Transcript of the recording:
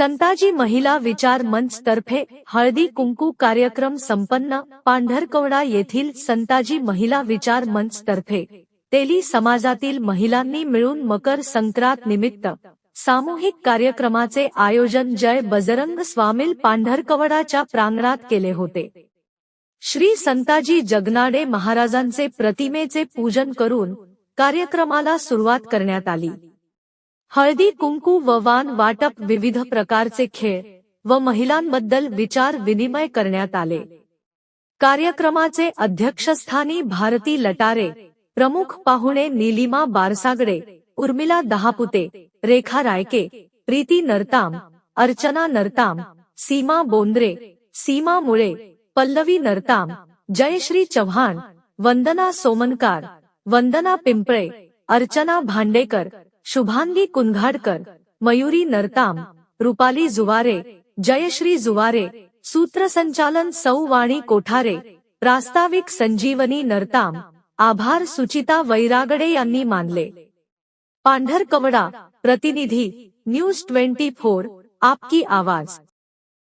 संताजी महिला विचार मंच तर्फे हळदी कुंकू कार्यक्रम संपन्न पांढरकवडा येथील संताजी महिला विचार मंच तर्फे तेली समाजातील महिलांनी मिळून मकर संक्रांत निमित्त सामूहिक कार्यक्रमाचे आयोजन जय बजरंग स्वामील पांढरकवडाच्या प्रांगणात केले होते. श्री संताजी जगनाडे महाराजांचे प्रतिमेचे पूजन करून कार्यक्रमाला सुरुवात करण्यात आली. हळदी कुंकू व वान वाटप विविध प्रकारचे खेळ व महिलांबद्दल विचार विनिमय करण्यात आले. कार्यक्रमाचे अध्यक्षस्थानी भारती लटारे प्रमुख पाहुणे नीलिमा बारसागडे उर्मिला दहापुते रेखा रायके प्रीती नरताम अर्चना नरताम सीमा बोंद्रे सीमा मुळे पल्लवी नरताम जयश्री चव्हाण वंदना सोमनकार वंदना पिंपळे अर्चना भांडेकर शुभांगी कुंघाडकर मयुरी नरताम रुपाली जुवारे जयश्री जुवारे सूत्रसंचालन सौ वाणी कोठारे प्रास्ताविक संजीवनी नरताम आभार सुचिता वैरागडे यांनी मानले. पांढरकवडा प्रतिनिधी न्यूज ट्वेंटी फोर आपकी आवाज.